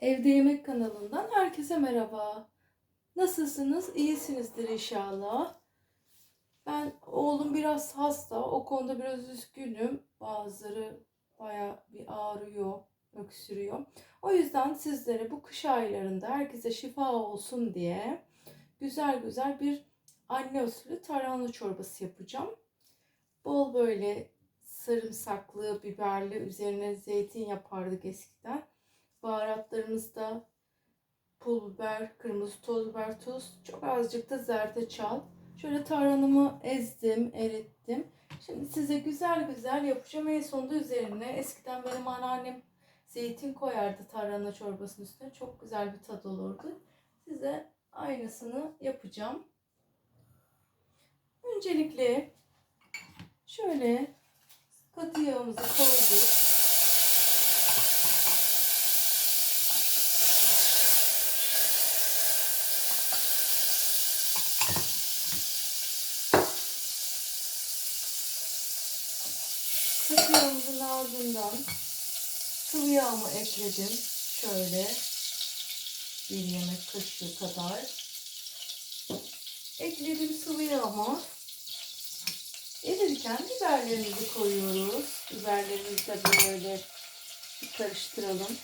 Evde Yemek kanalından herkese merhaba. Nasılsınız? İyisinizdir inşallah. Ben oğlum biraz hasta. O konuda biraz üzgünüm. Bazıları baya bir ağrıyor, öksürüyor. O yüzden sizlere bu kış aylarında herkese şifa olsun diye güzel güzel bir anne usulü tarhana çorbası yapacağım. Bol böyle sarımsaklı, biberli, üzerine zeytin yapardık eskiden. Baharatlarımızda pul biber, kırmızı toz biber, tuz, çok azıcık da zerdeçal. Şöyle tarhanamı ezdim, erittim. Şimdi size güzel güzel yapacağım. En sonunda üzerine eskiden benim anneannem zeytin koyardı tarhana çorbasının üstüne. Çok güzel bir tad olurdu. Size aynısını yapacağım. Öncelikle şöyle katı yağımızı koyduk. Yağımızın ardından sıvı yağımı ekledim. Şöyle bir yemek kaşığı kadar. Ekledim sıvı yağımı. Erirken biberlerimizi koyuyoruz. Biberlerimizi de böyle bir karıştıralım.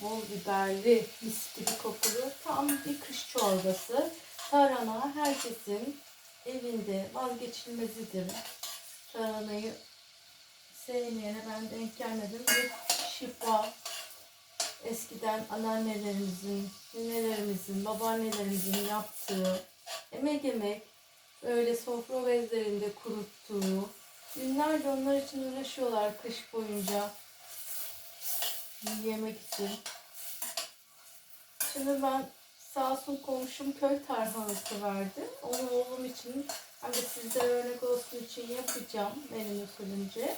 Bol biberli, mis gibi kokulu tam bir kış çorbası. Tarhana herkesin evinde vazgeçilmezidir. Tarhanayı sevmeyene ben denk gelmedim. Bir şifa. Eskiden anneannelerimizin, ninelerimizin, babaannelerimizin yaptığı emek emek böyle sofra bezlerinde kuruttuğu günlerce onlar için uğraşıyorlar kış boyunca yemek için. Şimdi ben sağ olsun komşum köy tarhanası verdi. Onu oğlum için hani sizlere örnek olsun için yapacağım benim usulünce.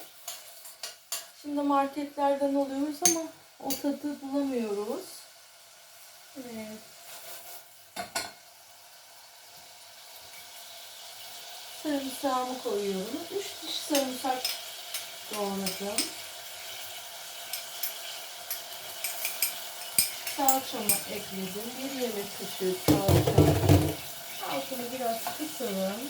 Şimdi marketlerden alıyoruz ama o tadı bulamıyoruz. Evet. Sarımsağımı koyuyorum. 3 diş sarımsak doğradım. Salçamı ekledim. Bir yemek kaşığı salça. Altını biraz kısalım.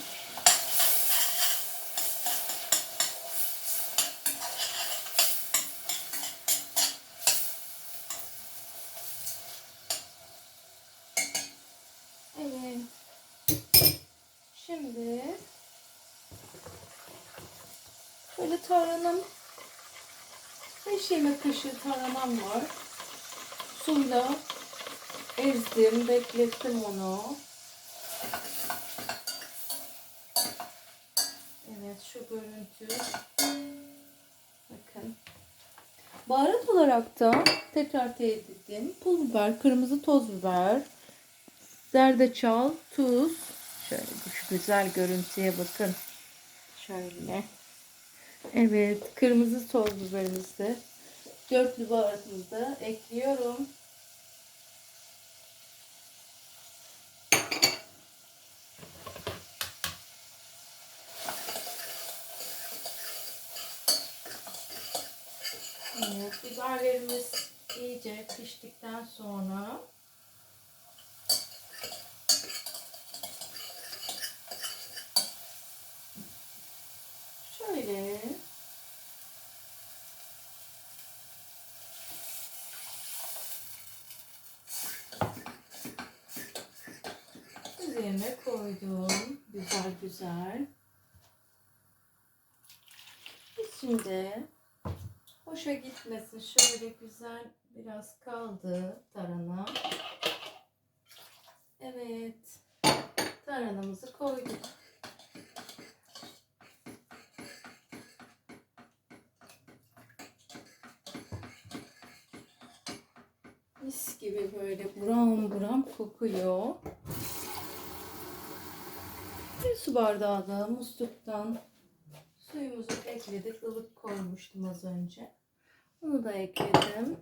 Evet. Şimdi böyle tarhanam 5 yemek kaşığı tarhanam var. Suyla ezdim, beklettim onu. Evet şu görüntü. Bakın. Baharat olarak da tekrar teyit ettim. Pul biber, kırmızı toz biber, zerdeçal, tuz. Şöyle şu güzel görüntüye bakın. Şöyle. Evet, kırmızı toz biberimizi dörtlü baharatımızı ekliyorum. Evet, biberlerimiz iyice piştikten sonra şöyle üzerine koydum. Güzel güzel. Biz şimdi Hoşa gitmesin. Şöyle güzel biraz kaldı tarhana. Evet. Tarhanamızı koyduk. Mis gibi böyle buram buram kokuyor. Bir su bardağı da musluktan suyumuzu ekledik. Ilık koymuştum az önce. Onu da ekledim.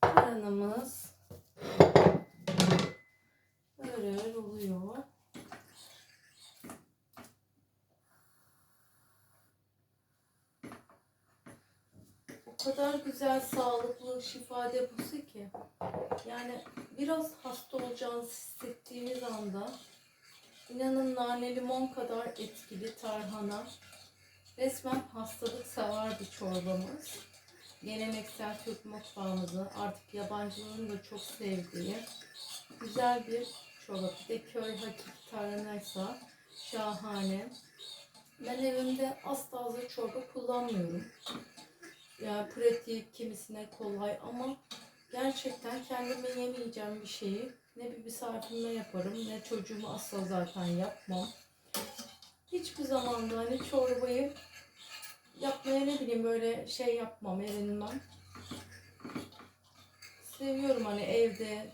Karanımız böyle oluyor. O kadar güzel sağlıklı şifa deposu ki. Yani biraz hasta olacağınızı hissettiğiniz anda inanın nane limon kadar etkili tarhana. Resmen hastalık sever bir çorbamız. Geleneksel Türk mutfağımızı artık yabancıların da çok sevdiği güzel bir çorba. Bir de köy hakiki tarhanaysa şahane. Ben evimde asla hazır çorba kullanmıyorum. Yani pratik, kimisine kolay ama gerçekten kendime yemeyeceğim bir şeyi ne bir misafirime yaparım ne çocuğuma asla zaten yapmam. Hiçbir zaman da hani çorbayı yapmaya ne bileyim böyle şey yapmam, erinmem. Seviyorum hani evde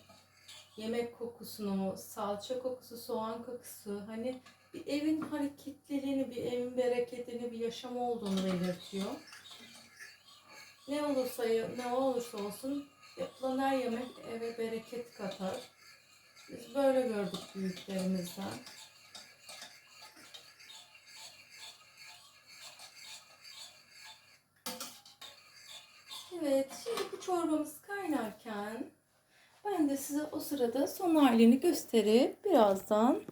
yemek kokusunu, salça kokusu, soğan kokusu hani bir evin hareketliliğini, bir evin bereketini, bir yaşam olduğunu belirtiyor. Ne olursa ne olursa olsun yapılan her yemek eve bereket katar. Biz böyle gördük büyüklerimizden. Evet, şimdi bu çorbamız kaynarken ben de size o sırada son halini gösterip birazdan